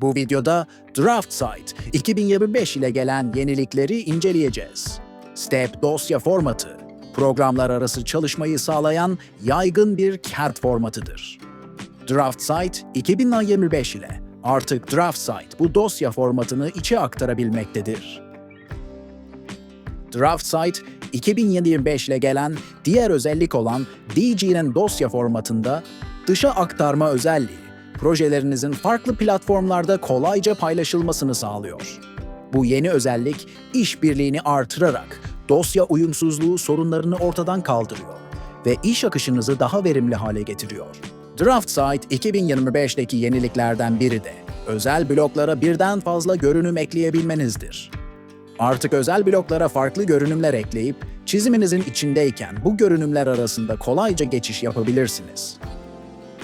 Bu videoda Draft Site 2025 ile gelen yenilikleri inceleyeceğiz. Step dosya formatı, programlar arası çalışmayı sağlayan yaygın bir CAD formatıdır. Draft Site 2025 ile artık Draft Site bu dosya formatını içe aktarabilmektedir. Draft Site 2025 ile gelen diğer özellik olan DG'nin dosya formatında dışa aktarma özelliği, projelerinizin farklı platformlarda kolayca paylaşılmasını sağlıyor. Bu yeni özellik işbirliğini artırarak dosya uyumsuzluğu sorunlarını ortadan kaldırıyor ve iş akışınızı daha verimli hale getiriyor. Draft Site 2025'teki yeniliklerden biri de özel bloklara birden fazla görünüm ekleyebilmenizdir. Artık özel bloklara farklı görünümler ekleyip çiziminizin içindeyken bu görünümler arasında kolayca geçiş yapabilirsiniz.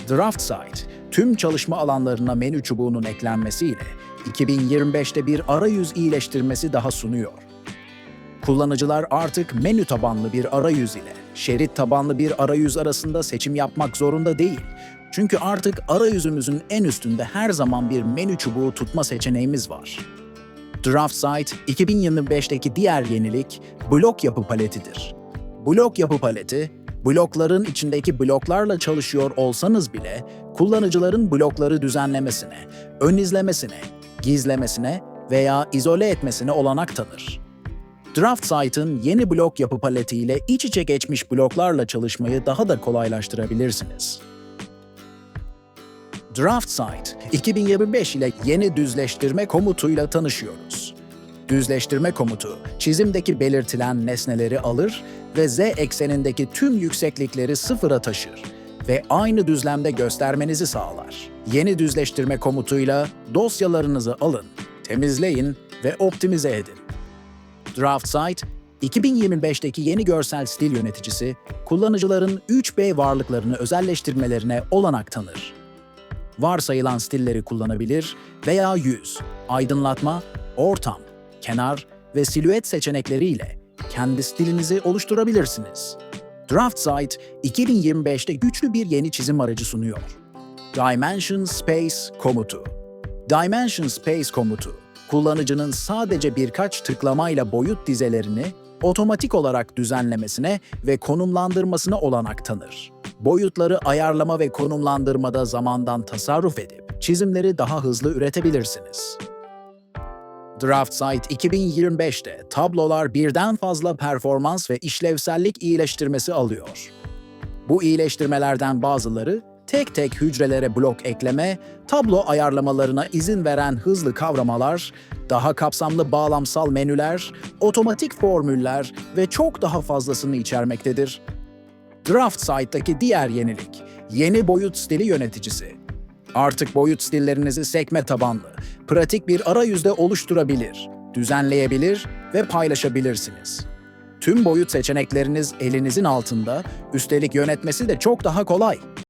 Draft Site, tüm çalışma alanlarına menü çubuğunun eklenmesiyle 2025'te bir arayüz iyileştirmesi daha sunuyor. Kullanıcılar artık menü tabanlı bir arayüz ile şerit tabanlı bir arayüz arasında seçim yapmak zorunda değil. Çünkü artık arayüzümüzün en üstünde her zaman bir menü çubuğu tutma seçeneğimiz var. Draft Site 2025'teki diğer yenilik blok yapı paletidir. Blok yapı paleti, blokların içindeki bloklarla çalışıyor olsanız bile kullanıcıların blokları düzenlemesine, ön izlemesine, gizlemesine veya izole etmesine olanak tanır. Draft Site'ın yeni blok yapı paletiyle iç içe geçmiş bloklarla çalışmayı daha da kolaylaştırabilirsiniz. Draft Site 2025 ile yeni düzleştirme komutuyla tanışıyoruz. Düzleştirme komutu, çizimdeki belirtilen nesneleri alır ve z eksenindeki tüm yükseklikleri sıfıra taşır ve aynı düzlemde göstermenizi sağlar. Yeni düzleştirme komutuyla dosyalarınızı alın, temizleyin ve optimize edin. Draft Site, 2025'teki yeni görsel stil yöneticisi, kullanıcıların 3B varlıklarını özelleştirmelerine olanak tanır varsayılan stilleri kullanabilir veya yüz, aydınlatma, ortam, kenar ve silüet seçenekleriyle kendi stilinizi oluşturabilirsiniz. Draft Site 2025'te güçlü bir yeni çizim aracı sunuyor. Dimension Space komutu. Dimension Space komutu, kullanıcının sadece birkaç tıklamayla boyut dizelerini otomatik olarak düzenlemesine ve konumlandırmasına olanak tanır. Boyutları ayarlama ve konumlandırmada zamandan tasarruf edip çizimleri daha hızlı üretebilirsiniz. Draft Site 2025'te tablolar birden fazla performans ve işlevsellik iyileştirmesi alıyor. Bu iyileştirmelerden bazıları tek tek hücrelere blok ekleme, tablo ayarlamalarına izin veren hızlı kavramalar, daha kapsamlı bağlamsal menüler, otomatik formüller ve çok daha fazlasını içermektedir. Draft Site'daki diğer yenilik, yeni boyut stili yöneticisi. Artık boyut stillerinizi sekme tabanlı, pratik bir arayüzde oluşturabilir, düzenleyebilir ve paylaşabilirsiniz. Tüm boyut seçenekleriniz elinizin altında, üstelik yönetmesi de çok daha kolay.